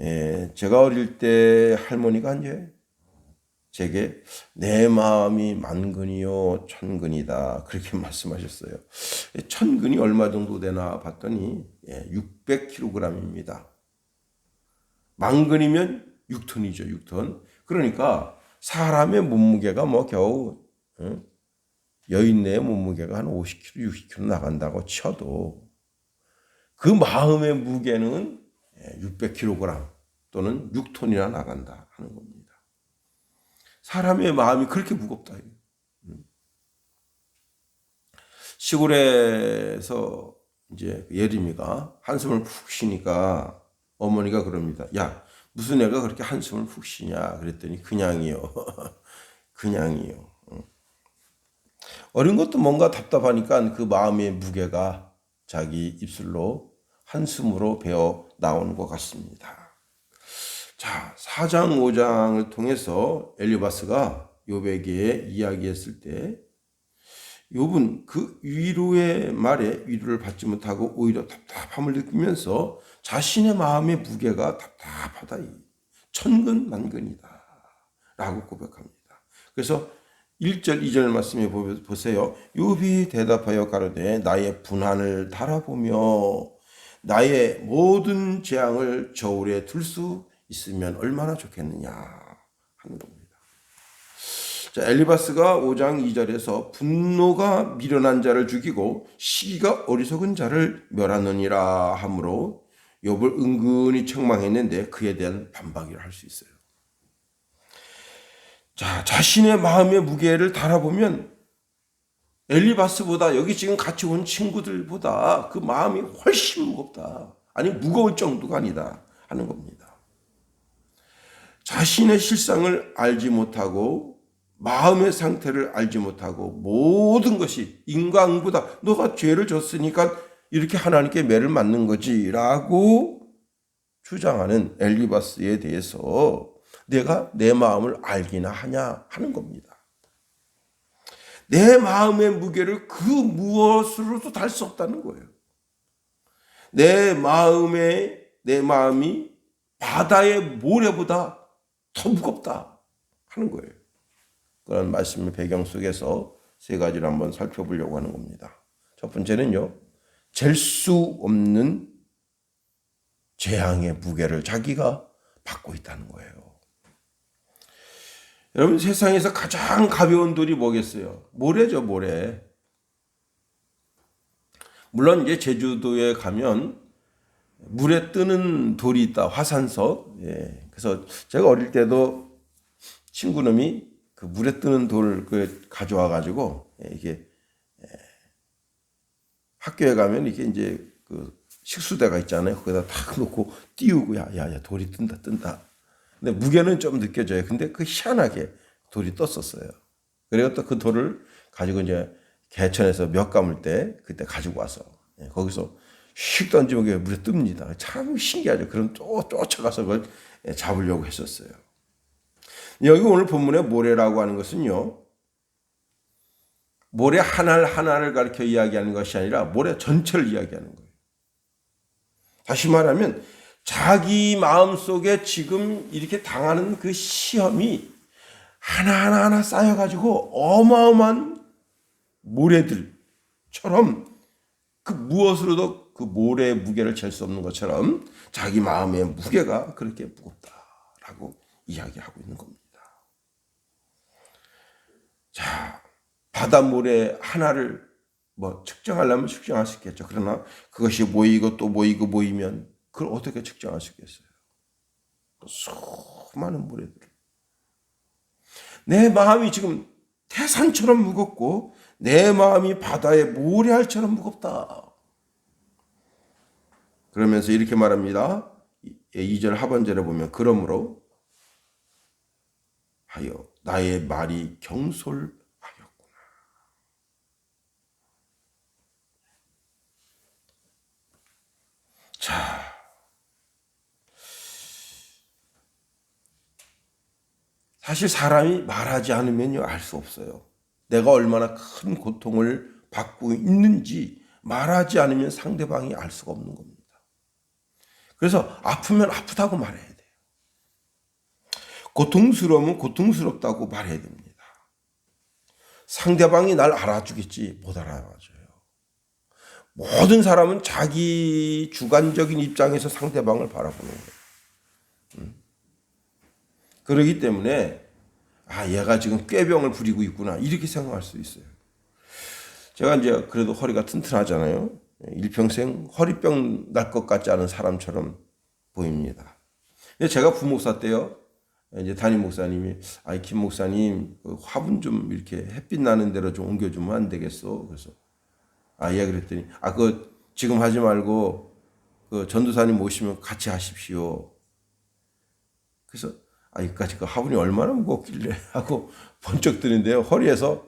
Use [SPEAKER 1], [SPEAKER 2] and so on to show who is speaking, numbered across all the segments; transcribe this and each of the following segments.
[SPEAKER 1] 예, 제가 어릴 때 할머니가 이제 제게 내 마음이 만근이요 천근이다 그렇게 말씀하셨어요. 천근이 얼마 정도 되나 봤더니 예, 600kg입니다. 만근이면 6톤이죠, 6톤. 그러니까 사람의 몸무게가 뭐 겨우 응? 여인네의 몸무게가 한 50kg, 60kg 나간다고 쳐도 그 마음의 무게는 600kg 또는 6톤이나 나간다 하는 겁니다. 사람의 마음이 그렇게 무겁다. 시골에서 이제 예림이가 한숨을 푹 쉬니까 어머니가 그럽니다. 야, 무슨 애가 그렇게 한숨을 푹 쉬냐? 그랬더니 그냥이요. 그냥이요. 어린 것도 뭔가 답답하니까 그 마음의 무게가 자기 입술로 한숨으로 배어 나오는 것 같습니다. 자, 4장, 5장을 통해서 엘리바스가 요백에 이야기했을 때 욥은 그 위로의 말에 위로를 받지 못하고 오히려 답답함을 느끼면서 자신의 마음의 무게가 답답하다. 천근 만근이다. 라고 고백합니다. 그래서 1절, 2절 말씀에 보세요. 욥이 대답하여 가로되 나의 분한을 달아보며 나의 모든 재앙을 저울에 둘 수 있으면 얼마나 좋겠느냐 하는 겁니다. 자, 엘리바스가 5장 2절에서 분노가 미련한 자를 죽이고 시기가 어리석은 자를 멸하느니라 하므로 욥을 은근히 책망했는데 그에 대한 반박이라 할 수 있어요. 자, 자신의 마음의 무게를 달아보면 엘리바스보다 여기 지금 같이 온 친구들보다 그 마음이 훨씬 무겁다. 아니 무거울 정도가 아니다 하는 겁니다. 자신의 실상을 알지 못하고 마음의 상태를 알지 못하고 모든 것이 인과응보다 너가 죄를 졌으니까 이렇게 하나님께 매를 맞는 거지라고 주장하는 엘리바스에 대해서 내가 내 마음을 알기나 하냐 하는 겁니다. 내 마음의 무게를 그 무엇으로도 달 수 없다는 거예요. 내 마음의 내 마음이 바다의 모래보다 더 무겁다 하는 거예요. 그런 말씀의 배경 속에서 세 가지를 한번 살펴보려고 하는 겁니다. 첫 번째는요, 잴 수 없는 재앙의 무게를 자기가 받고 있다는 거예요. 여러분 세상에서 가장 가벼운 돌이 뭐겠어요? 모래죠, 모래. 물론 이제 제주도에 가면 물에 뜨는 돌이 있다, 화산석. 예. 그래서 제가 어릴 때도 친구놈이 그 물에 뜨는 돌을 그 가져와 가지고 예, 이게 예. 학교에 가면 이게 이제 그 식수대가 있잖아요. 거기다 탁 놓고 띄우고 야야야 돌이 뜬다 뜬다. 근데 무게는 좀 느껴져요. 근데 그 희한하게 돌이 떴었어요. 그리고 또그 돌을 가지고 이제 개천에서 몇 감을 때 그때 가지고 와서 예, 거기서 휙 던지면 그게 물에 뜹니다. 참 신기하죠. 그럼 또 쫓아가서 그걸 예, 잡으려고 했었어요. 여기 오늘 본문의 모래라고 하는 것은요. 모래 하나 하나를 가리켜 이야기하는 것이 아니라 모래 전체를 이야기하는 거예요. 다시 말하면 자기 마음 속에 지금 이렇게 당하는 그 시험이 하나하나 하나 쌓여가지고 어마어마한 모래들처럼 그 무엇으로도 그 모래의 무게를 잴 수 없는 것처럼 자기 마음의 무게가 그렇게 무겁다라고 이야기하고 있는 겁니다. 자, 바닷물에 하나를 뭐 측정하려면 측정할 수 있겠죠. 그러나 그것이 모이고 또 모이고 모이면 그걸 어떻게 측정할 수 있겠어요? 수많은 모래들. 내 마음이 지금 태산처럼 무겁고 내 마음이 바다의 모래알처럼 무겁다. 그러면서 이렇게 말합니다. 2절 하반절에 보면 그러므로 하여 나의 말이 경솔하였구나. 자, 사실 사람이 말하지 않으면요 알 수 없어요. 내가 얼마나 큰 고통을 받고 있는지 말하지 않으면 상대방이 알 수가 없는 겁니다. 그래서 아프면 아프다고 말해야 돼요. 고통스러우면 고통스럽다고 말해야 됩니다. 상대방이 날 알아주겠지 못 알아봐줘요. 모든 사람은 자기 주관적인 입장에서 상대방을 바라보는 거예요. 음. 그러기 때문에 아 얘가 지금 꾀병을 부리고 있구나 이렇게 생각할 수 있어요. 제가 이제 그래도 허리가 튼튼하잖아요. 일평생 허리병 날 것 같지 않은 사람처럼 보입니다. 근데 제가 부목사 때요. 이제 담임 목사님이 아이 김 목사님 그 화분 좀 이렇게 햇빛 나는 데로 좀 옮겨주면 안 되겠어. 그래서 아 예 그랬더니 아 그 지금 하지 말고 그 전도사님 오시면 같이 하십시오. 그래서 아 이까지 그 화분이 얼마나 무겁길래 하고 번쩍 드는데요 허리에서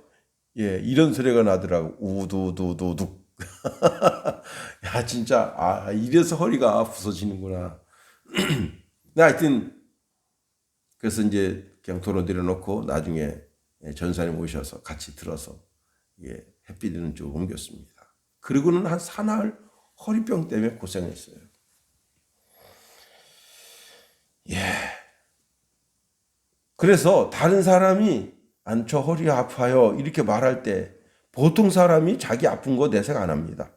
[SPEAKER 1] 예 이런 소리가 나더라고 우두두두둑 야 진짜 아 이래서 허리가 부서지는구나. 네, 하여튼 그래서 이제 그냥 도로 내려놓고 나중에 전사님 오셔서 같이 들어서 예, 햇빛은 좀 옮겼습니다. 그리고는 한 사나흘 허리병 때문에 고생했어요. 예. 그래서 다른 사람이 안저 허리 아파요 이렇게 말할 때 보통 사람이 자기 아픈 거 내색 안 합니다.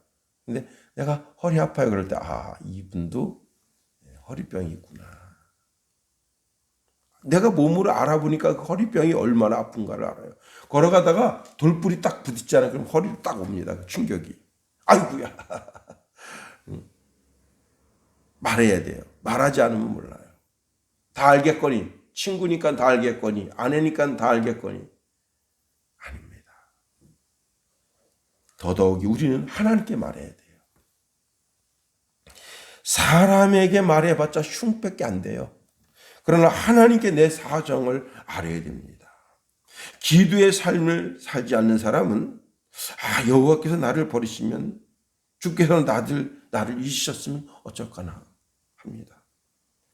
[SPEAKER 1] 근데 내가 허리 아파요 그럴 때 아 이분도 허리병이 있구나. 내가 몸으로 알아보니까 그 허리병이 얼마나 아픈가를 알아요. 걸어가다가 돌불이 딱 부딪잖아요. 그럼 허리로 딱 옵니다. 그 충격이. 아이구야 말해야 돼요. 말하지 않으면 몰라요. 다 알겠거니. 친구니까 다 알겠거니. 아내니까 다 알겠거니. 아닙니다. 더더욱이 우리는 하나님께 말해야 돼요. 사람에게 말해봤자 흉밖에 안 돼요. 그러나 하나님께 내 사정을 알아야 됩니다. 기도의 삶을 살지 않는 사람은 아 여호와께서 나를 버리시면 주께서 나를 나를 잊으셨으면 어쩔까나 합니다.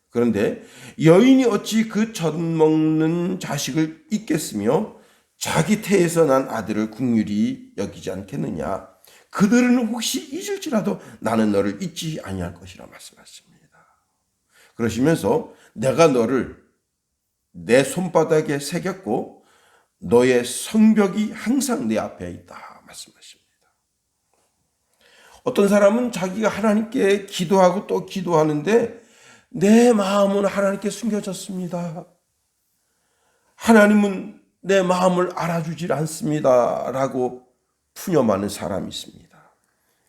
[SPEAKER 1] 그런데 여인이 어찌 그 젖 먹는 자식을 잊겠으며 자기 태에서 난 아들을 국률이 여기지 않겠느냐? 그들은 혹시 잊을지라도 나는 너를 잊지 아니할 것이라 말씀하십니다. 그러시면서 내가 너를 내 손바닥에 새겼고 너의 성벽이 항상 내 앞에 있다 말씀하십니다. 어떤 사람은 자기가 하나님께 기도하고 또 기도하는데 내 마음은 하나님께 숨겨졌습니다. 하나님은 내 마음을 알아주질 않습니다. 라고 푸념하는 사람이 있습니다.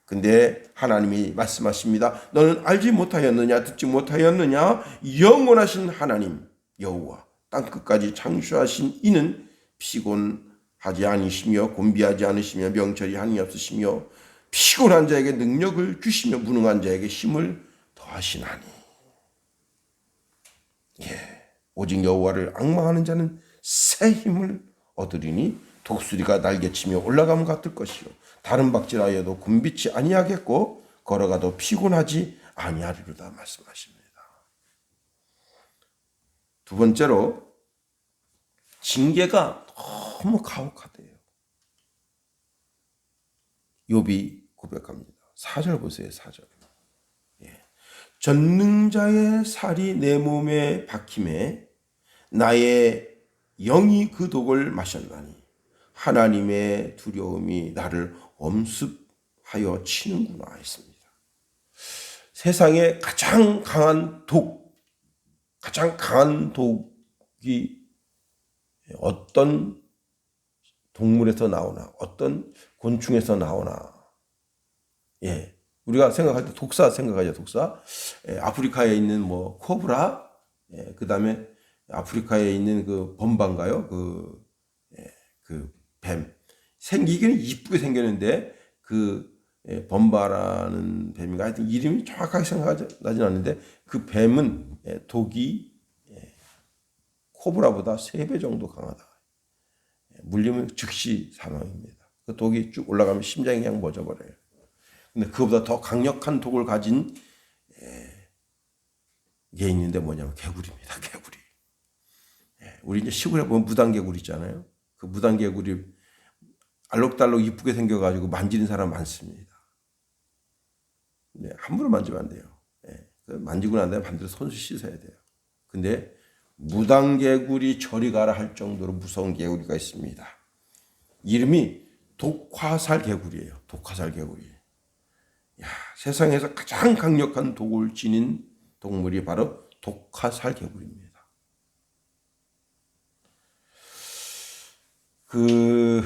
[SPEAKER 1] 근데 하나님이 말씀하십니다. 너는 알지 못하였느냐 듣지 못하였느냐 영원하신 하나님 여호와 땅 끝까지 창조하신 이는 피곤하지 않으시며 곤비하지 않으시며 명철이 한이 없으시며 피곤한 자에게 능력을 주시며 무능한 자에게 힘을 더하시나니 예 오직 여호와를 악망하는 자는 새 힘을 얻으리니 독수리가 날개치며 올라가면 같을 것이요 다른 박질하여도 굼빛이 아니하겠고 걸어가도 피곤하지 아니하리로다 말씀하십니다. 두 번째로 징계가 너무 가혹하대요. 욥이 고백합니다. 4절 보세요. 4절. 예. 전능자의 살이 내 몸에 박힘에 나의 영이 그 독을 마셨나니 하나님의 두려움이 나를 엄습하여 치는구나 했습니다. 세상에 가장 강한 독, 가장 강한 독이 어떤 동물에서 나오나, 어떤 곤충에서 나오나, 예. 우리가 생각할 때 독사 생각하죠, 독사. 예, 아프리카에 있는 뭐, 코브라, 예, 그 다음에 아프리카에 있는 그 범반가요? 그, 예, 그 뱀. 생기기는 이쁘게 생겼는데 그 예, 범바라는 뱀인가 하여튼 이름이 정확하게 생각나진 않는데 그 뱀은 예, 독이 예, 코브라보다 3배 정도 강하다. 물리면 즉시 사망입니다. 그 독이 쭉 올라가면 심장이 그냥 멎어버려요. 근데 그보다 더 강력한 독을 가진 게 있는데 뭐냐면 개구리입니다. 개구리. 우리 이제 시골에 보면 무당개구리 있잖아요. 그 무당개구리 알록달록 이쁘게 생겨가지고 만지는 사람 많습니다. 네, 함부로 만지면 안 돼요. 네, 그 만지고 난 다음에 반드시 손수 씻어야 돼요. 근데 무당개구리 저리 가라 할 정도로 무서운 개구리가 있습니다. 이름이 독화살 개구리예요. 독화살 개구리. 야, 세상에서 가장 강력한 독을 지닌 동물이 바로 독화살 개구리입니다. 그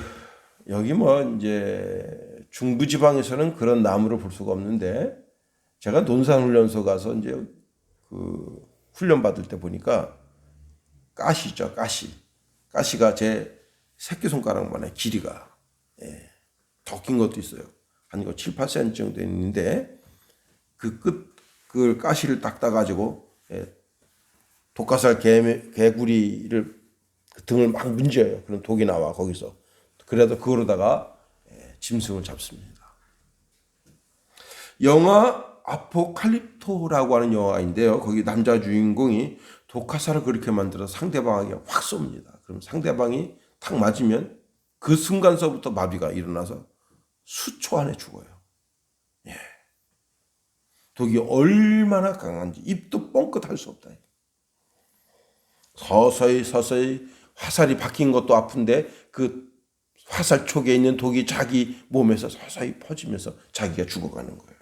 [SPEAKER 1] 여기 뭐 이제 중부 지방에서는 그런 나무를 볼 수가 없는데 제가 논산훈련소 가서 이제 그 훈련 받을 때 보니까 가시 있죠 가시 가시가 제 새끼 손가락만의 길이가 예, 더 긴 것도 있어요 한 이거 7, 8cm 정도 있는데 그 끝 그 가시를 딱 따가지고 예, 독가살 개, 개구리를 그 등을 막 문져요 그런 독이 나와 거기서 그래도 그거로다가 예, 짐승을 잡습니다 영화 아포칼립토라고 하는 영화인데요. 거기 남자 주인공이 독화살을 그렇게 만들어 상대방에게 확 쏩니다. 그럼 상대방이 탁 맞으면 그 순간서부터 마비가 일어나서 수초 안에 죽어요. 예. 독이 얼마나 강한지 입도 뻥끗할 수 없다. 서서히 서서히 화살이 박힌 것도 아픈데 그 화살 촉에 있는 독이 자기 몸에서 서서히 퍼지면서 자기가 죽어가는 거예요.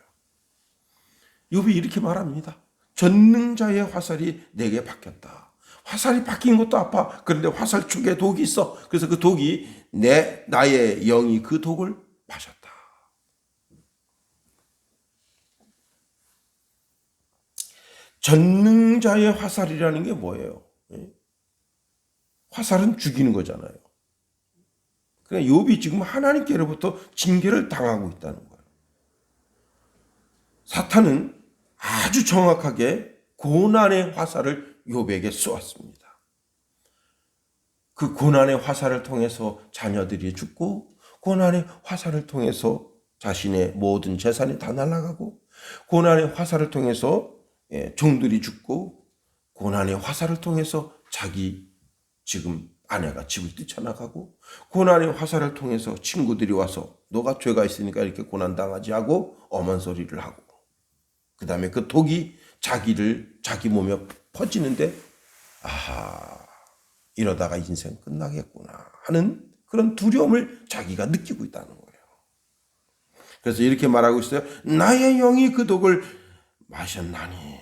[SPEAKER 1] 욥이 이렇게 말합니다. 전능자의 화살이 내게 박혔다. 화살이 박힌 것도 아파. 그런데 화살 축에 독이 있어. 그래서 그 독이 내 나의 영이 그 독을 마셨다. 전능자의 화살이라는 게 뭐예요? 예? 화살은 죽이는 거잖아요. 그러니까 욥이 지금 하나님께로부터 징계를 당하고 있다는 거예요. 사탄은 아주 정확하게 고난의 화살을 욥에게 쏘았습니다. 그 고난의 화살을 통해서 자녀들이 죽고 고난의 화살을 통해서 자신의 모든 재산이 다 날아가고 고난의 화살을 통해서 예, 종들이 죽고 고난의 화살을 통해서 자기 지금 아내가 집을 뛰쳐나가고 고난의 화살을 통해서 친구들이 와서 너가 죄가 있으니까 이렇게 고난 당하지 하고 엄한 소리를 하고 그 다음에 그 독이 자기를 자기 몸에 퍼지는데 아하 이러다가 인생 끝나겠구나. 하는 그런 두려움을 자기가 느끼고 있다는 거예요. 그래서 이렇게 말하고 있어요. 나의 영이 그 독을 마셨나니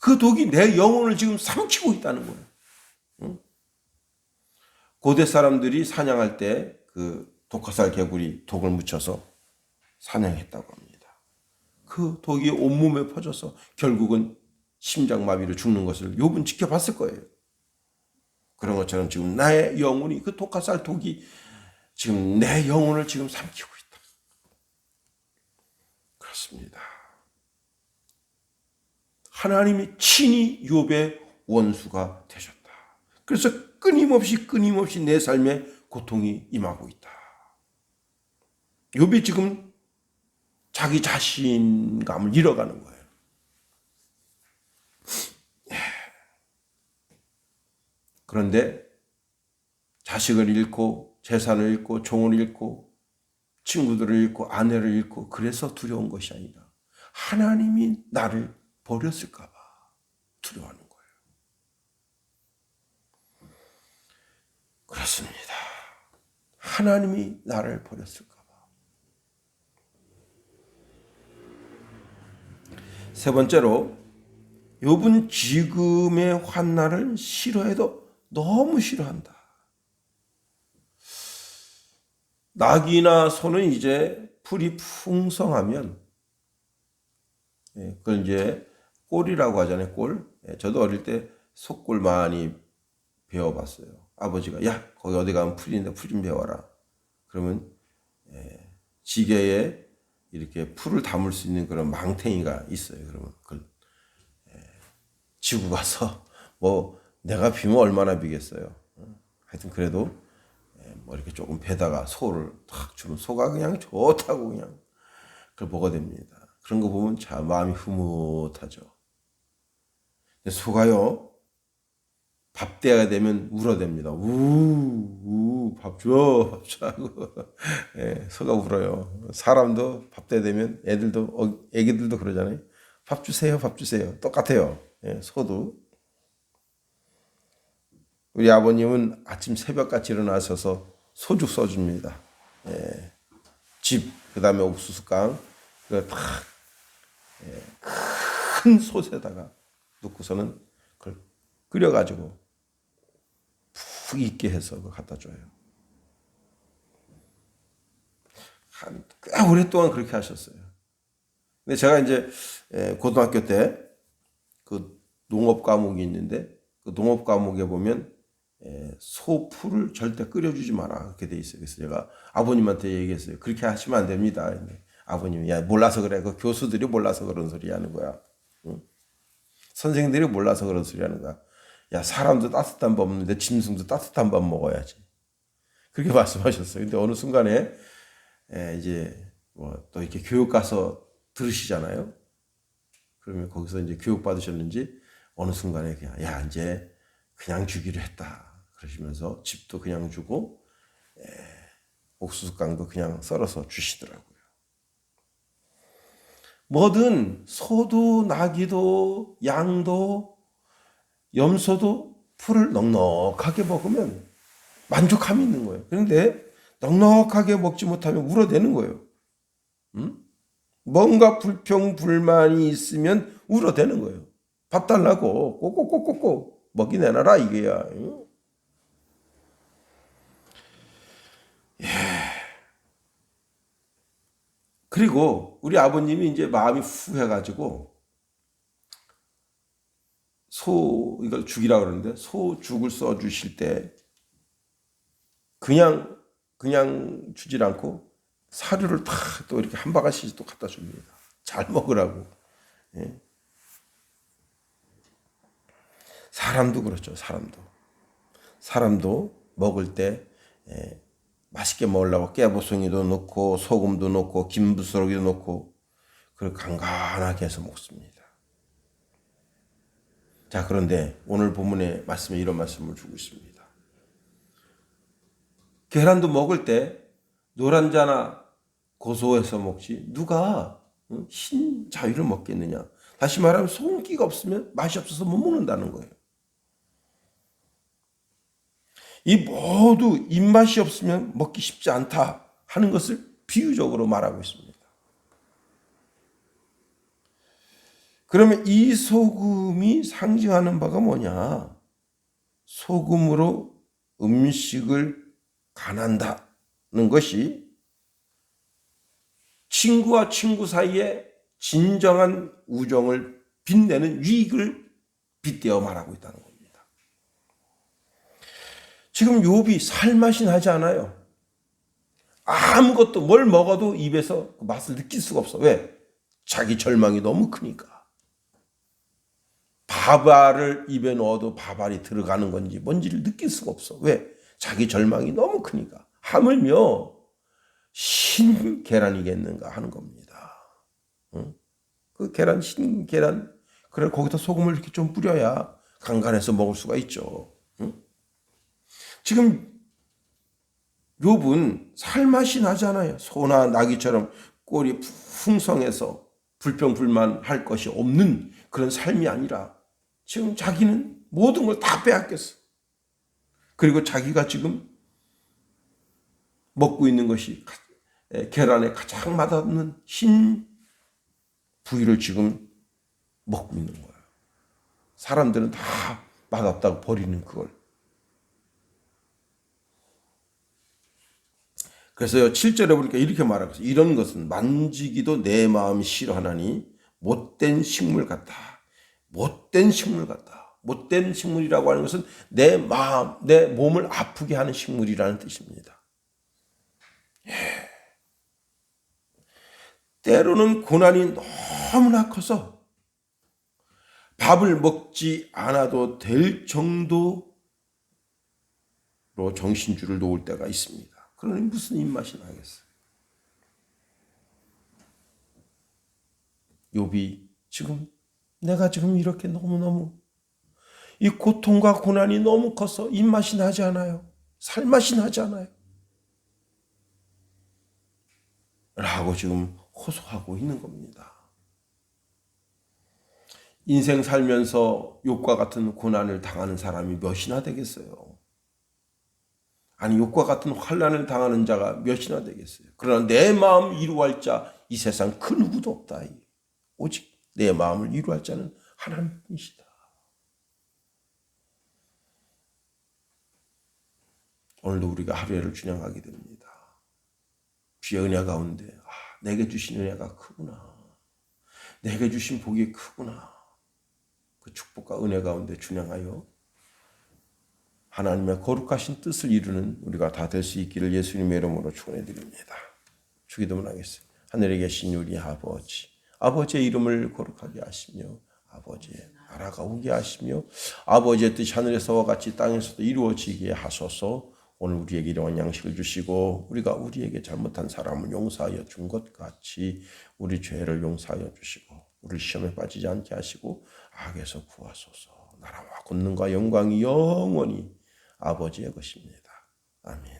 [SPEAKER 1] 그 독이 내 영혼을 지금 삼키고 있다는 거예요. 고대 사람들이 사냥할 때 그 독화살 개구리 독을 묻혀서 사냥했다고 합니다. 그 독이 온몸에 퍼져서 결국은 심장마비로 죽는 것을 욥은 지켜봤을 거예요. 그런 것처럼 지금 나의 영혼이 그 독가살 독이 지금 내 영혼을 지금 삼키고 있다. 그렇습니다. 하나님이 친히 욥의 원수가 되셨다. 그래서 끊임없이 끊임없이 내 삶에 고통이 임하고 있다. 욥이 지금 자기 자신감을 잃어가는 거예요. 그런데 자식을 잃고 재산을 잃고 종을 잃고 친구들을 잃고 아내를 잃고 그래서 두려운 것이 아니라 하나님이 나를 버렸을까봐 두려워하는 거예요. 그렇습니다. 하나님이 나를 버렸을까? 세 번째로 욥은 지금의 환난을 싫어해도 너무 싫어한다. 낙이나 소는 이제 풀이 풍성하면 예, 그걸 이제 꼴이라고 하잖아요. 꼴. 예, 저도 어릴 때 속골 많이 배워봤어요. 아버지가 야 거기 어디 가면 풀인데 풀 좀 배워라. 그러면 예, 지게에 이렇게 풀을 담을 수 있는 그런 망탱이가 있어요. 그러면 그걸 예, 지고 가서 뭐 내가 비면 얼마나 비겠어요. 어? 하여튼 그래도 예, 뭐 이렇게 조금 배다가 소를 탁 주면 소가 그냥 좋다고 그냥 그걸 먹어야 됩니다. 그런 거 보면 참 마음이 흐뭇하죠. 소가요 밥 때가 되면 울어댑니다. 우, 우, 밥 줘, 밥 줘. 하고. 예, 소가 울어요. 사람도 밥 때 되면 애들도, 어, 애기들도 그러잖아요. 밥 주세요, 밥 주세요. 똑같아요. 예, 소도. 우리 아버님은 아침 새벽같이 일어나셔서 소죽 써줍니다. 예, 집, 그 다음에 옥수수깡, 그걸 탁, 예, 큰 솥에다가 넣고서는 그걸 끓여가지고 푹 익게 해서 그걸 갖다 줘요. 한, 꽤 오랫동안 그렇게 하셨어요. 근데 제가 이제 에, 고등학교 때 그 농업 과목이 있는데 그 농업 과목에 보면 에, 소풀을 절대 끓여주지 마라 그렇게 돼 있어요. 그래서 제가 아버님한테 얘기했어요. 그렇게 하시면 안 됩니다. 근데 아버님이 야 몰라서 그래. 그 교수들이 몰라서 그런 소리 하는 거야. 응? 선생님들이 몰라서 그런 소리 하는 거야. 야 사람도 따뜻한 밥 먹는데 짐승도 따뜻한 밥 먹어야지. 그렇게 말씀하셨어요. 근데 어느 순간에 에, 이제 뭐 또 이렇게 교육 가서 들으시잖아요. 그러면 거기서 이제 교육 받으셨는지 어느 순간에 그냥 야 이제 그냥 주기로 했다 그러시면서 집도 그냥 주고 에, 옥수수깡도 그냥 썰어서 주시더라고요. 뭐든 소도 나기도 양도 염소도 풀을 넉넉하게 먹으면 만족함이 있는 거예요. 그런데 넉넉하게 먹지 못하면 울어대는 거예요. 음? 뭔가 불평 불만이 있으면 울어대는 거예요. 밥 달라고 꼭꼭꼭꼭꼭 먹이 내놔라 이게야. 그리고 우리 아버님이 이제 마음이 후해가지고 소 이걸 죽이라 그러는데 소 죽을 써 주실 때 그냥 그냥 주질 않고 사료를 다 또 이렇게 한 바가지 또 갖다 줍니다. 잘 먹으라고. 예. 사람도 그렇죠. 사람도 사람도 먹을 때 예, 맛있게 먹으려고 깨보송이도 넣고 소금도 넣고 김부스러기도 넣고 그걸 간간하게 해서 먹습니다. 자 그런데 오늘 본문의 말씀에 이런 말씀을 주고 있습니다. 계란도 먹을 때 노란자나 고소해서 먹지 누가 흰 자위를 먹겠느냐. 다시 말하면 소금기가 없으면 맛이 없어서 못 먹는다는 거예요. 이 모두 입맛이 없으면 먹기 쉽지 않다 하는 것을 비유적으로 말하고 있습니다. 그러면 이 소금이 상징하는 바가 뭐냐? 소금으로 음식을 간한다는 것이 친구와 친구 사이에 진정한 우정을 빛내는 유익을 빗대어 말하고 있다는 겁니다. 지금 욥이 살맛이 나지 않아요. 아무것도 뭘 먹어도 입에서 그 맛을 느낄 수가 없어. 왜? 자기 절망이 너무 크니까. 밥알을 입에 넣어도 밥알이 들어가는 건지 뭔지를 느낄 수가 없어. 왜? 자기 절망이 너무 크니까. 하물며 신 계란이겠는가 하는 겁니다. 응? 그 계란 신 계란 그래 거기다 소금을 이렇게 좀 뿌려야 간간해서 먹을 수가 있죠. 응? 지금 욥은 살맛이 나잖아요. 소나 나귀처럼 꼴이 풍성해서 불평불만 할 것이 없는 그런 삶이 아니라 지금 자기는 모든 걸 다 빼앗겼어. 그리고 자기가 지금 먹고 있는 것이 계란에 가장 맛없는 흰 부위를 지금 먹고 있는 거예요. 사람들은 다 맛없다고 버리는 그걸. 그래서요, 7절에 보니까 이렇게 말하고 있어요. 이런 것은 만지기도 내 마음이 싫어하나니 못된 식물 같다. 못된 식물 같다. 못된 식물이라고 하는 것은 내 마음, 내 몸을 아프게 하는 식물이라는 뜻입니다. 예. 때로는 고난이 너무나 커서 밥을 먹지 않아도 될 정도로 정신줄을 놓을 때가 있습니다. 그러니 무슨 입맛이 나겠어요? 욥이 지금 내가 지금 이렇게 너무너무 이 고통과 고난이 너무 커서 입맛이 나지 않아요. 살맛이 나지 않아요. 라고 지금 호소하고 있는 겁니다. 인생 살면서 욕과 같은 고난을 당하는 사람이 몇이나 되겠어요. 아니 욕과 같은 환란을 당하는 자가 몇이나 되겠어요. 그러나 내 마음 이루할 자 이 세상 그 누구도 없다. 오직 내 마음을 이루할 자는 하나님이시다. 오늘도 우리가 하루를 준양하게 됩니다. 주의 은혜 가운데 아, 내게 주신 은혜가 크구나. 내게 주신 복이 크구나. 그 축복과 은혜 가운데 준양하여 하나님의 거룩하신 뜻을 이루는 우리가 다 될 수 있기를 예수님의 이름으로 축원해 드립니다. 주기도문 하겠습니다. 하늘에 계신 우리 아버지, 아버지의 이름을 거룩하게 하시며 아버지의 나라가 오게 하시며 아버지의 뜻이 하늘에서와 같이 땅에서도 이루어지게 하소서. 오늘 우리에게 일용한 양식을 주시고 우리가 우리에게 잘못한 사람을 용서하여 준 것 같이 우리 죄를 용서하여 주시고 우리 시험에 빠지지 않게 하시고 악에서 구하소서. 나라와 권능과 영광이 영원히 아버지의 것입니다. 아멘.